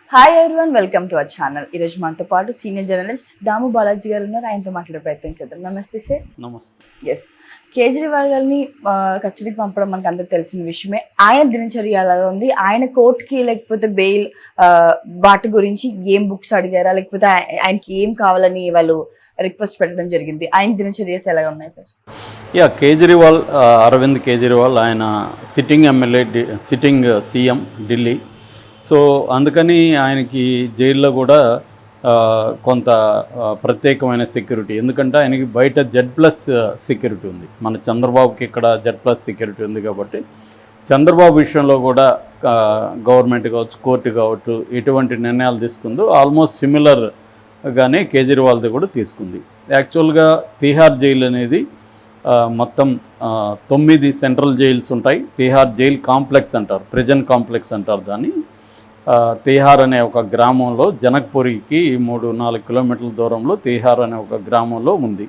Hi everyone welcome to our channel ఈరోజు మనతో పాటు సీనియర్ జర్నలిస్ట్ దాము బాలాజీ గారు ఉన్నారు. ఆయనతో మాట్లాడే ప్రయత్నం చేద్దాం. నమస్తే సార్ నమస్తే. ఎస్ కేజ్రీవాల్ గారిని కస్టడీకి పంపడం మనకు అందరికి తెలిసిన విషయమే. ఆయన దినచర్య ఎలా ఉంది? ఆయన కోర్టుకి లేకపోతే బెయిల్ వాటి గురించి ఏం బుక్స్ అడిగారా? లేకపోతే ఆయ- ఆయనకి ఏం కావాలని వాళ్ళు రిక్వెస్ట్ పెట్టడం జరిగింది. ఆయన దినచర్యస్ ఎలా ఉన్నాయి సార్ యా కేజ్రీవాల్ అరవింద్ కేజ్రీవాల్ ఆయన sitting MLA sitting CM Delhi. So అందుకని ఆయనకి జైల్లో కూడా కొంత ప్రత్యేకమైన సెక్యూరిటీ. ఎందుకంటే ఆయనకి బయట జెడ్ ప్లస్ సెక్యూరిటీ ఉంది. మన చంద్రబాబుకి ఇక్కడ జెడ్ ప్లస్ సెక్యూరిటీ ఉంది కాబట్టి చంద్రబాబు విషయంలో కూడా గవర్నమెంట్ కావచ్చు కోర్టు కావచ్చు ఎటువంటి నిర్ణయాలు తీసుకుందో ఆల్మోస్ట్ సిమిలర్గానే కేజ్రీవాల్ది కూడా తీసుకుంది. యాక్చువల్గా తిహార్ జైలు అనేది మొత్తం తొమ్మిది సెంట్రల్ జైల్స్ ఉంటాయి. తిహార్ జైల్ కాంప్లెక్స్ అంటారు ప్రిజన్ కాంప్లెక్స్ అంటారు దాన్ని. తిహార్ అనే ఒక గ్రామంలో జనక్పురికి మూడు నాలుగు కిలోమీటర్ల దూరంలో తిహార్ అనే ఒక గ్రామంలో ఉంది.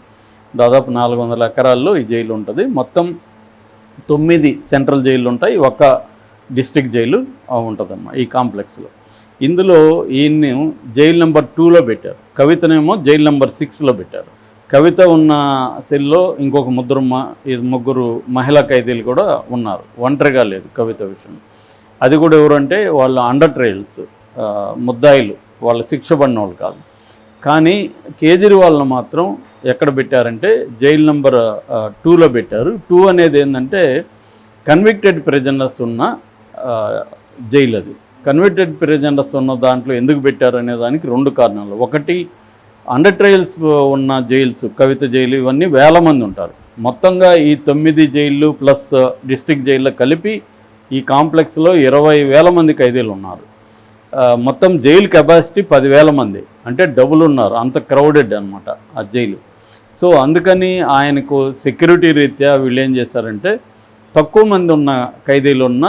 దాదాపు నాలుగు వందల ఎకరాల్లో ఈ జైలు ఉంటుంది. మొత్తం తొమ్మిది సెంట్రల్ జైలు ఉంటాయి. ఒక డిస్ట్రిక్ట్ జైలు ఉంటుందన్నమాట ఈ కాంప్లెక్స్లో. ఇందులో ఈయన్ని జైలు నెంబర్ టూలో పెట్టారు. కవితనేమో జైలు నెంబర్ సిక్స్లో పెట్టారు. కవిత ఉన్న సెల్లో ఇంకొక ముగ్గురు ఈ ముగ్గురు మహిళా ఖైదీలు కూడా ఉన్నారు. ఒంటరిగా లేదు కవిత విషయం అది కూడా ఎవరంటే వాళ్ళు అండర్ ట్రయల్స్ ముద్దాయిలు వాళ్ళ శిక్ష పడిన వాళ్ళు కాదు. కానీ కేజ్రీవాల్ను మాత్రం ఎక్కడ పెట్టారంటే జైలు నెంబర్ టూలో పెట్టారు. టూ అనేది ఏంటంటే కన్విక్టెడ్ ప్రిజనర్స్ ఉన్న జైలు అది. కన్విక్టెడ్ ప్రిజనర్స్ ఉన్న దాంట్లో ఎందుకు పెట్టారు అనే దానికి రెండు కారణాలు. ఒకటి అండర్ ట్రయల్స్ ఉన్న జైల్స్ కవిత జైలు ఇవన్నీ వేల మంది ఉంటారు. మొత్తంగా ఈ తొమ్మిది జైళ్ళు ప్లస్ డిస్ట్రిక్ట్ జైల్లో కలిపి ఈ కాంప్లెక్స్లో ఇరవై వేల మంది ఖైదీలు ఉన్నారు మొత్తం జైలు కెపాసిటీ పదివేల మంది. అంటే డబుల్ ఉన్నారు. అంత క్రౌడెడ్ అనమాట ఆ జైలు. సో అందుకని ఆయనకు సెక్యూరిటీ రీత్యా వీళ్ళు ఏం చేశారంటే తక్కువ మంది ఉన్న ఖైదీలు ఉన్న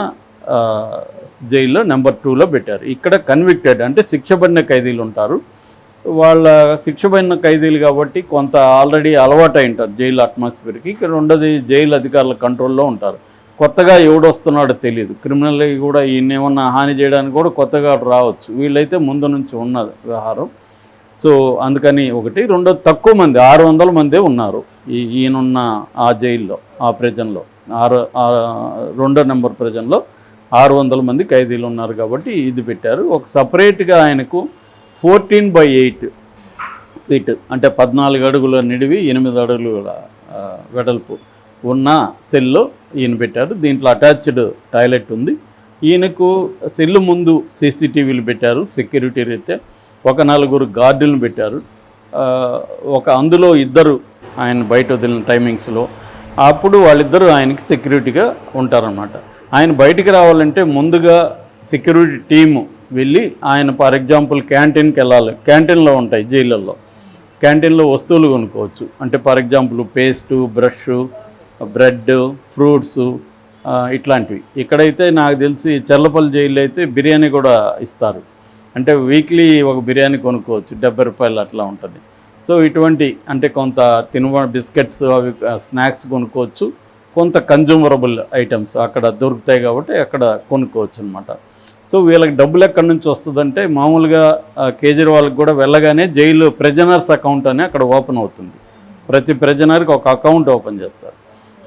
జైల్లో నెంబర్ టూలో పెట్టారు. ఇక్కడ కన్విక్టెడ్ అంటే శిక్షపడిన ఖైదీలు ఉంటారు. వాళ్ళ శిక్షపడిన ఖైదీలు కాబట్టి కొంత ఆల్రెడీ అలవాటు అయి ఉంటారు జైలు అట్మాస్ఫియర్కి. ఇక్కడ రెండోది జైలు అధికారుల కంట్రోల్లో ఉంటారు. కొత్తగా ఎవడు వస్తున్నాడో తెలియదు క్రిమినల్కి కూడా ఈయనేమన్నా హాని చేయడానికి కూడా కొత్తగా రావచ్చు. వీళ్ళైతే ముందు నుంచి ఉన్నది వ్యవహారం. సో అందుకని ఒకటి. రెండో తక్కువ మంది ఆరు వందల మందే ఉన్నారు ఈ ఈయనున్న ఆ జైల్లో ఆ ప్రజల్లో. ఆరు రెండో నెంబర్ ప్రజల్లో ఆరు వందల మంది ఖైదీలు ఉన్నారు కాబట్టి ఇది పెట్టారు. ఒక సపరేట్గా ఆయనకు ఫోర్టీన్ బై ఎయిట్ ఫీట్ అంటే పద్నాలుగు అడుగుల నిడివి ఎనిమిది అడుగుల వెడల్పు ఉన్న సెల్లో ఈయన పెట్టారు. దీంట్లో అటాచ్డ్ టాయిలెట్ ఉంది. ఈయనకు సెల్లు ముందు సీసీటీవీలు పెట్టారు. సెక్యూరిటీ రీత్యా ఒక నలుగురు గార్డులను పెట్టారు. ఒక అందులో ఇద్దరు ఆయన బయట వదిలిన టైమింగ్స్లో అప్పుడు వాళ్ళిద్దరూ ఆయనకి సెక్యూరిటీగా ఉంటారన్నమాట. ఆయన బయటికి రావాలంటే ముందుగా సెక్యూరిటీ టీము వెళ్ళి ఆయన ఫర్ ఎగ్జాంపుల్ క్యాంటీన్కి వెళ్ళాలి. క్యాంటీన్లో ఉంటాయి జైళ్ళల్లో. క్యాంటీన్లో వస్తువులు కొనుక్కోవచ్చు. అంటే for example paste brush bread fruits ఇట్లాంటివి. ఇక్కడైతే నాకు తెలిసి చల్లపల్లి జైల్లో అయితే బిర్యానీ కూడా ఇస్తారు. అంటే వీక్లీ ఒక బిర్యానీ కొనుక్కోవచ్చు డెబ్బై రూపాయలు అట్లా ఉంటుంది. సో ఇటువంటి అంటే కొంత తినువ బిస్కెట్స్ అవి స్నాక్స్ కొనుక్కోవచ్చు. కొంత కన్జ్యూమరబుల్ ఐటమ్స్ అక్కడ దొరుకుతాయి కాబట్టి అక్కడ కొనుక్కోవచ్చు అనమాట సో వీళ్ళకి డబ్బులు ఎక్కడి నుంచి వస్తుందంటే మామూలుగా కేజ్రీవాల్కి కూడా వెళ్ళగానే జైలు ప్రెజనర్స్ అకౌంట్ అని అక్కడ ఓపెన్ అవుతుంది. ప్రతి ప్రెజనర్కి ఒక అకౌంట్ ఓపెన్ చేస్తారు.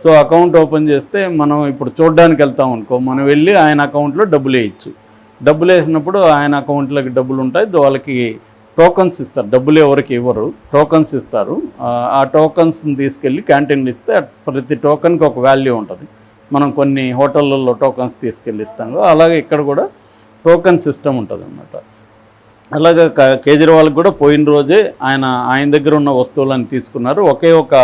సో అకౌంట్ ఓపెన్ చేస్తే మనం ఇప్పుడు చూడడానికి వెళ్తాం అనుకో మనం వెళ్ళి ఆయన అకౌంట్లో డబ్బులు వేయచ్చు. డబ్బులు వేసినప్పుడు ఆయన అకౌంట్లోకి డబ్బులు ఉంటాయి వాళ్ళకి టోకన్స్ ఇస్తారు. డబ్బులు ఎవరికి ఇవ్వరు టోకన్స్ ఇస్తారు. ఆ, టోకన్స్ని తీసుకెళ్ళి క్యాంటీన్లు ఇస్తే ప్రతి టోకన్కి ఒక వాల్యూ ఉంటుంది. మనం కొన్ని హోటళ్ళల్లో టోకన్స్ తీసుకెళ్ళి ఇస్తాం. అలాగే ఇక్కడ కూడా టోకన్ సిస్టమ్ ఉంటుంది అన్నమాట అలాగే కేజ్రీవాల్కి కూడా పోయిన రోజే ఆయన ఆయన దగ్గర ఉన్న వస్తువులను తీసుకున్నారు. ఒకే ఒక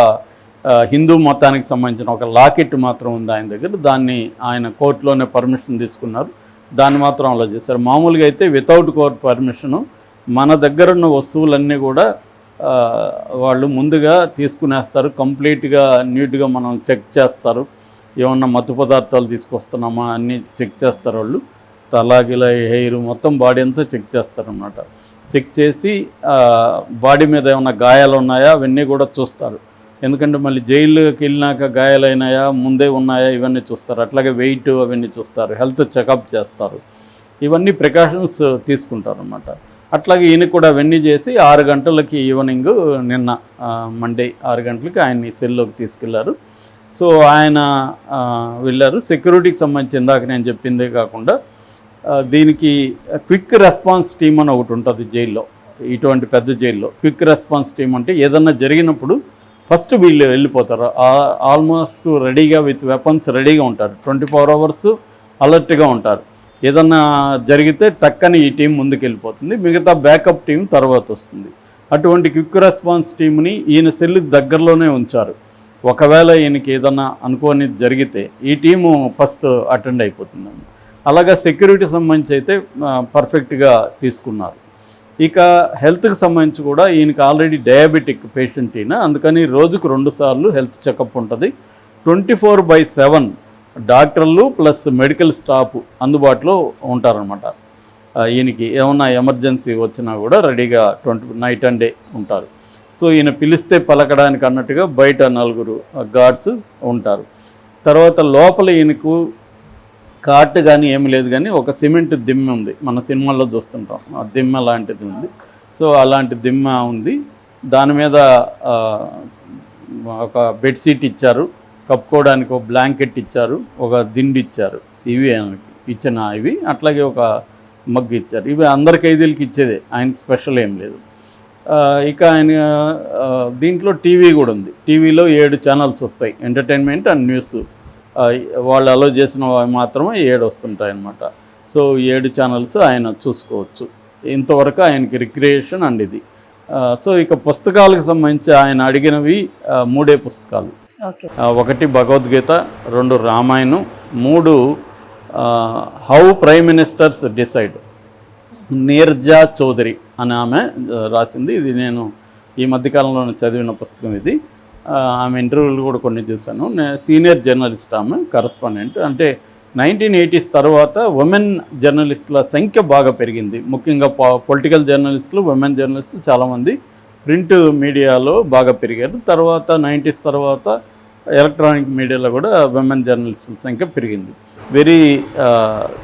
హిందూ మతానికి సంబంధించిన ఒక లాకెట్ మాత్రం ఉంది ఆయన దగ్గర. దాన్ని ఆయన కోర్టులోనే పర్మిషన్ తీసుకున్నారు. దాన్ని మాత్రం అలా చేశారు. మామూలుగా అయితే వితౌట్ కోర్ట్ పర్మిషను మన దగ్గర ఉన్న వస్తువులన్నీ కూడా వాళ్ళు ముందుగా తీసుకునేస్తారు. కంప్లీట్గా నీట్గా మనం చెక్ చేస్తారు. ఏమన్నా మత్తు పదార్థాలు తీసుకొస్తున్నామా అన్నీ చెక్ చేస్తారు వాళ్ళు. తలాగిలా హెయిర్ మొత్తం బాడీ అంతా చెక్ చేస్తారనమాట చెక్ చేసి బాడీ మీద ఏమైనా గాయాలు ఉన్నాయా? అవన్నీ కూడా చూస్తారు. ఎందుకంటే మళ్ళీ జైలుకి వెళ్ళినాక గాయాలైనాయా ముందే ఉన్నాయా ఇవన్నీ చూస్తారు. అట్లాగే వెయిట్ అవన్నీ చూస్తారు హెల్త్ చెకప్ చేస్తారు. ఇవన్నీ ప్రికాషన్స్ తీసుకుంటారు అనమాట అట్లాగే ఈయన కూడా అవన్నీ చేసి ఆరు గంటలకి ఈవినింగ్ నిన్న మండే ఆరు గంటలకి ఆయన్ని సెల్లోకి తీసుకెళ్ళారు. సో ఆయన వెళ్ళారు. సెక్యూరిటీకి సంబంధించి ఇందాక నేను చెప్పిందే కాకుండా దీనికి క్విక్ రెస్పాన్స్ టీమ్ అని ఒకటి ఉంటుంది జైల్లో. ఇటువంటి పెద్ద జైల్లో క్విక్ రెస్పాన్స్ టీమ్ అంటే ఏదన్నా జరిగినప్పుడు ఫస్ట్ వీళ్ళు వెళ్ళిపోతారు. ఆల్మోస్ట్ రెడీగా విత్ వెపన్స్ రెడీగా ఉంటారు. ట్వంటీ ఫోర్ అవర్స్ అలర్ట్గా ఉంటారు. ఏదన్నా జరిగితే టక్కని ఈ టీం ముందుకు వెళ్ళిపోతుంది మిగతా బ్యాకప్ టీం తర్వాత వస్తుంది. అటువంటి క్విక్ రెస్పాన్స్ టీంని ఈయన సెల్ దగ్గరలోనే ఉంచారు. ఒకవేళ ఈయనకి ఏదన్నా అనుకోని జరిగితే ఈ టీము ఫస్ట్ అటెండ్ అయిపోతుందండి. అలాగా సెక్యూరిటీ సంబంధించి అయితే పర్ఫెక్ట్గా తీసుకున్నారు. ఇక హెల్త్కి సంబంధించి కూడా ఈయనకి ఆల్రెడీ డయాబెటిక్ పేషెంట్ ఈయన. అందుకని రోజుకు రెండు సార్లు హెల్త్ చెకప్ ఉంటుంది. ట్వంటీ ఫోర్ బై సెవెన్ డాక్టర్లు ప్లస్ మెడికల్ స్టాఫ్ అందుబాటులో ఉంటారనమాట ఈయనకి ఏమన్నా ఎమర్జెన్సీ వచ్చినా కూడా రెడీగా ట్వంటీ నైట్ అండ్ డే ఉంటారు. సో ఈయన పిలిస్తే పలకడానికి అన్నట్టుగా బయట నలుగురు గార్డ్స్ ఉంటారు. తర్వాత లోపల ఈయనకు కాట్ కానీ ఏమి లేదు కానీ ఒక సిమెంట్ దిమ్మె ఉంది. మన సినిమాల్లో చూస్తుంటాం. ఆ దిమ్మె లాంటిది ఉంది. సో అలాంటి దిమ్మ ఉంది. దాని మీద ఒక బెడ్షీట్ ఇచ్చారు. కప్పుకోవడానికి ఒక బ్లాంకెట్ ఇచ్చారు. ఒక దిండి ఇచ్చారు. ఇవి ఆయనకి ఇచ్చిన ఇవి. అట్లాగే ఒక మగ్గు ఇచ్చారు. ఇవి అందరి ఖైదీలకి ఇచ్చేదే. ఆయన స్పెషల్ ఏం లేదు. ఇక ఆయన దీంట్లో టీవీ కూడా ఉంది. టీవీలో ఏడు ఛానల్స్ వస్తాయి. Entertainment and news. వాళ్ళు అలో చేసిన మాత్రమే ఏడు వస్తుంటాయి అన్నమాట సో ఏడు ఛానల్స్ ఆయన చూసుకోవచ్చు. ఇంతవరకు ఆయనకి రిక్రియేషన్ అండ్ ఇది. సో ఇక పుస్తకాలకు సంబంధించి ఆయన అడిగినవి మూడే పుస్తకాలు. ఒకటి భగవద్గీత రెండు రామాయణం మూడు how prime ministers decide Neerja Chowdhury అని ఆమె రాసింది. ఇది నేను ఈ మధ్యకాలంలో చదివిన పుస్తకం ఇది. ఆమె ఇంటర్వ్యూలు కూడా కొన్ని చూశాను. సీనియర్ జర్నలిస్ట్ ఆమె కరస్పాండెంట్. అంటే నైన్టీన్ ఎయిటీస్ తర్వాత ఉమెన్ జర్నలిస్టుల సంఖ్య బాగా పెరిగింది. ముఖ్యంగా పొలిటికల్ జర్నలిస్టులు ఉమెన్ జర్నలిస్టులు చాలామంది ప్రింట్ మీడియాలో బాగా పెరిగారు. తర్వాత నైంటీస్ తర్వాత ఎలక్ట్రానిక్ మీడియాలో కూడా ఉమెన్ జర్నలిస్టుల సంఖ్య పెరిగింది. Very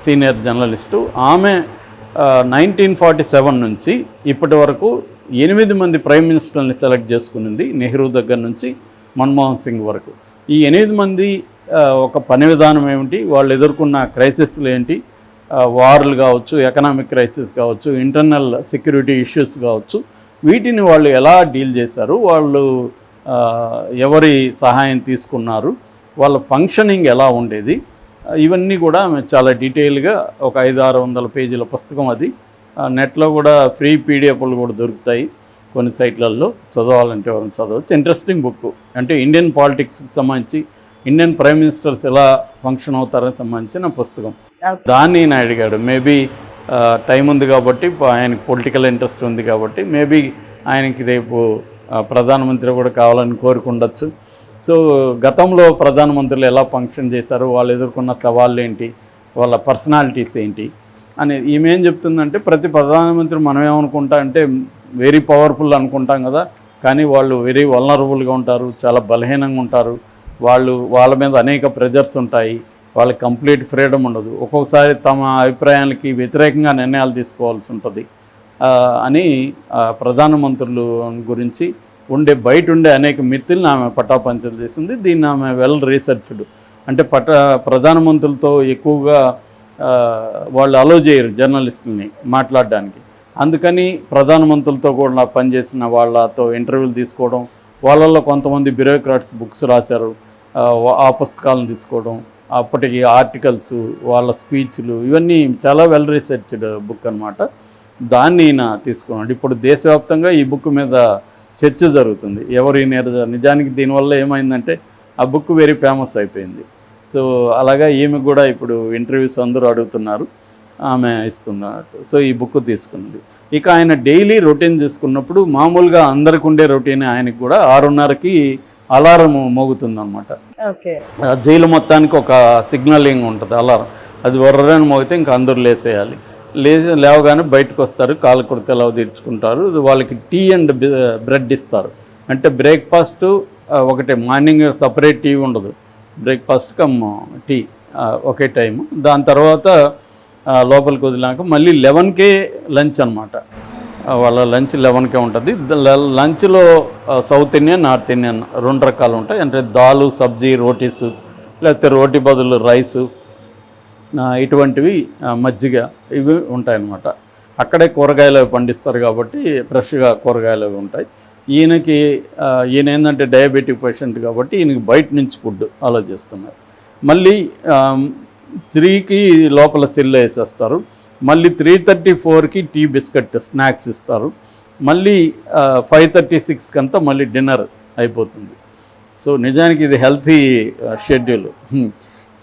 senior journalist. ఆమె నైన్టీన్ ఫార్టీ సెవెన్ నుంచి ఇప్పటి వరకు ఎనిమిది మంది ప్రైమ్ మినిస్టర్ని సెలెక్ట్ చేసుకునింది నెహ్రూ దగ్గర నుంచి మన్మోహన్ సింగ్ వరకు. ఈ ఎనిమిది మంది ఒక పని విధానం ఏమిటి? వాళ్ళు ఎదుర్కొన్న క్రైసిస్లు ఏంటి? వార్లు కావచ్చు ఎకనామిక్ క్రైసిస్ కావచ్చు ఇంటర్నల్ సెక్యూరిటీ ఇష్యూస్ కావచ్చు. వీటిని వాళ్ళు ఎలా డీల్ చేశారు? వాళ్ళు ఎవరి సహాయం తీసుకున్నారు? వాళ్ళ ఫంక్షనింగ్ ఎలా ఉండేది? ఇవన్నీ కూడా ఆమె చాలా డీటెయిల్గా ఒక ఐదు ఆరు వందల పేజీల పుస్తకం అది. నెట్లో కూడా ఫ్రీ పీడిఎఫ్లు కూడా దొరుకుతాయి కొన్ని సైట్లలో చదవాలంటే ఎవరైనా చదవచ్చు. ఇంట్రెస్టింగ్ బుక్ అంటే ఇండియన్ పాలిటిక్స్కి సంబంధించి ఇండియన్ ప్రైమ్ మినిస్టర్స్ ఎలా ఫంక్షన్ అవుతారని సంబంధించిన పుస్తకం. దాన్ని ఈయన అడిగాడు. మేబీ టైం ఉంది కాబట్టి ఆయనకి పొలిటికల్ ఇంట్రెస్ట్ ఉంది కాబట్టి మేబీ ఆయనకి రేపు ప్రధానమంత్రి కూడా కావాలని కోరుకుండొచ్చు. సో గతంలో ప్రధానమంత్రులు ఎలా ఫంక్షన్ చేశారు? వాళ్ళు ఎదుర్కొన్న సవాళ్ళు ఏంటి? వాళ్ళ పర్సనాలిటీస్ ఏంటి? అనేది ఈమెం చెప్తుందంటే ప్రతి ప్రధానమంత్రి మనం ఏమనుకుంటా అంటే వెరీ పవర్ఫుల్ అనుకుంటాం కదా. కానీ వాళ్ళు వెరీ వలనరబుల్గా ఉంటారు చాలా బలహీనంగా ఉంటారు. వాళ్ళు వాళ్ళ మీద అనేక ప్రెజర్స్ ఉంటాయి. వాళ్ళకి కంప్లీట్ ఫ్రీడమ్ ఉండదు. ఒక్కొక్కసారి తమ అభిప్రాయాలకి వ్యతిరేకంగా నిర్ణయాలు తీసుకోవాల్సి ఉంటుంది. అని ప్రధానమంత్రులు గురించి ఉండే బయట ఉండే అనేక మిత్తుల్ని ఆమె పటాపంచలు చేసింది. దీన్ని ఆమె వెల్ రీసెర్చ్డ్ అంటే పట ప్రధానమంత్రులతో ఎక్కువగా వాళ్ళు అలో చేయరు జర్నలిస్టుల్ని మాట్లాడడానికి. అందుకని ప్రధానమంత్రులతో కూడా పనిచేసిన వాళ్ళతో ఇంటర్వ్యూలు తీసుకోవడం వాళ్ళల్లో కొంతమంది బ్యూరోక్రాట్స్ బుక్స్ రాశారు ఆ, పుస్తకాలను తీసుకోవడం అప్పటికి ఆర్టికల్స్ వాళ్ళ స్పీచ్లు ఇవన్నీ చాలా వెల్ రీసెర్చ్డ్ బుక్ అనమాట దాన్ని ఈయన తీసుకున్నాడు. ఇప్పుడు దేశవ్యాప్తంగా ఈ బుక్ మీద చర్చ జరుగుతుంది. ఎవరు ఈ నిజానికి దీనివల్ల ఏమైందంటే ఆ బుక్ వెరీ ఫేమస్ అయిపోయింది. సో అలాగా ఈమె కూడా ఇప్పుడు ఇంటర్వ్యూస్ అందరూ అడుగుతున్నారు. ఆమె ఇస్తున్నారు సో ఈ బుక్ తీసుకున్నది ఇక ఆయన డైలీ రొటీన్ తీసుకున్నప్పుడు మామూలుగా అందరికి ఉండే రొటీన్ ఆయనకి కూడా ఆరున్నరకి అలారం మోగుతుందన్నమాట. ఓకే. ఆ జైలు మొత్తానికి ఒక సిగ్నలింగ్ ఉంటుంది అలారం. అది వర్రని మోగితే ఇంకా అందరూ లేసేయాలి. లేచి లేవగానే బయటకు వస్తారు కాలు కుడితే ఎలా తీర్చుకుంటారు. వాళ్ళకి టీ అండ్ బ్రెడ్ ఇస్తారు. అంటే బ్రేక్ఫాస్ట్ ఒకటే మార్నింగ్ సపరేట్ టీ ఉండదు. బ్రేక్ఫాస్ట్ కమ్ టీ ఒకే టైం దాని తర్వాత లోపలికి వదిలాక మళ్ళీ లెవెన్కే లంచ్ అనమాట వాళ్ళ లంచ్ లెవెన్కే ఉంటుంది. లంచ్లో సౌత్ ఇండియన్ నార్త్ ఇండియన్ రెండు రకాలు ఉంటాయి. అంటే దాలు సబ్జీ రోటీస్ లేకపోతే రోటీ బదులు రైసు ఇటువంటివి మజ్జిగ ఇవి ఉంటాయన్నమాట. అక్కడే కూరగాయలు పండిస్తారు కాబట్టి ఫ్రెష్గా కూరగాయలు ఉంటాయి. ఈయనకి ఈయన ఏంటంటే డయాబెటిక్ పేషెంట్ కాబట్టి ఈయనకి బయట నుంచి ఫుడ్ ఆలోచిస్తున్నారు మళ్ళీ త్రీకి లోపల సెల్ వేసేస్తారు. మళ్ళీ త్రీ థర్టీ ఫోర్కి టీ బిస్కెట్ స్నాక్స్ ఇస్తారు. మళ్ళీ ఫైవ్ థర్టీ సిక్స్కి అంతా మళ్ళీ డిన్నర్ అయిపోతుంది. సో నిజానికి ఇది హెల్తీ షెడ్యూల్.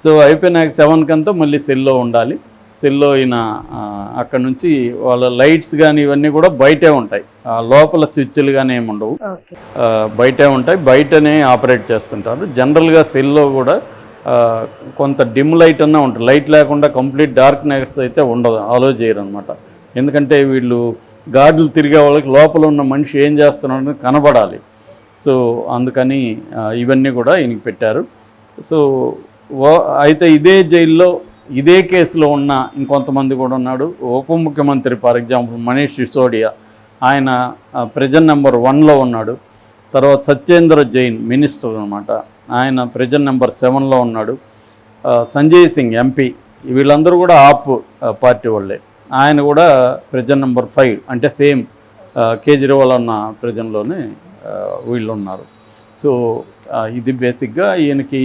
సో అయిపోయినాక సెవెన్కి అంతా మళ్ళీ సెల్లో ఉండాలి. సెల్లో ఈయన అక్కడ నుంచి వాళ్ళ లైట్స్ కానీ ఇవన్నీ కూడా బయటే ఉంటాయి. లోపల స్విచ్లు కానీ ఏమి ఉండవు. బయటే ఉంటాయి. బయటనే ఆపరేట్ చేస్తుంటారు. జనరల్గా సెల్లో కూడా కొంత డిమ్ లైట్ అన్నా ఉంటుంది. లైట్ లేకుండా కంప్లీట్ డార్క్నెస్ అయితే ఉండదు. ఆలో చేయరు అనమాట ఎందుకంటే వీళ్ళు గార్డులు తిరిగే వాళ్ళకి లోపల ఉన్న మనిషి ఏం చేస్తున్నాడని కనబడాలి. సో అందుకని ఇవన్నీ కూడా ఈయనకి పెట్టారు. సో అయితే ఇదే జైల్లో ఇదే కేసులో ఉన్న ఇంకొంతమంది కూడా ఉన్నాడు ఉప ముఖ్యమంత్రి ఫర్ ఎగ్జాంపుల్ మనీష్ సిసోడియా. ఆయన ప్రజెంట్ నెంబర్ వన్లో ఉన్నాడు. తర్వాత సత్యేంద్ర జైన్ మినిస్టర్ అనమాట ఆయన ప్రజెంట్ నెంబర్ సెవెన్లో ఉన్నాడు. సంజయ్ సింగ్ ఎంపీ వీళ్ళందరూ కూడా ఆప్ పార్టీ వాళ్ళే. ఆయన కూడా ప్రజెంట్ నెంబర్ ఫైవ్ అంటే సేమ్ కేజ్రీవాల్ అన్న ప్రజెంట్లోనే వీళ్ళు ఉన్నారు. సో ఇది బేసిక్గా ఈయనకి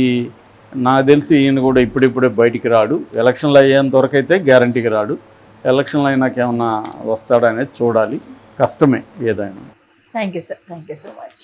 నాకు తెలిసి ఈయన కూడా ఇప్పుడిప్పుడే బయటికి రాడు. ఎలక్షన్లు అయ్యేంత వరకు అయితే గ్యారంటీకి రాడు. ఎలక్షన్లు అయినాక ఏమన్నా వస్తాడా అనేది చూడాలి. కష్టమే ఏదైనా. Thank you sir thank you so much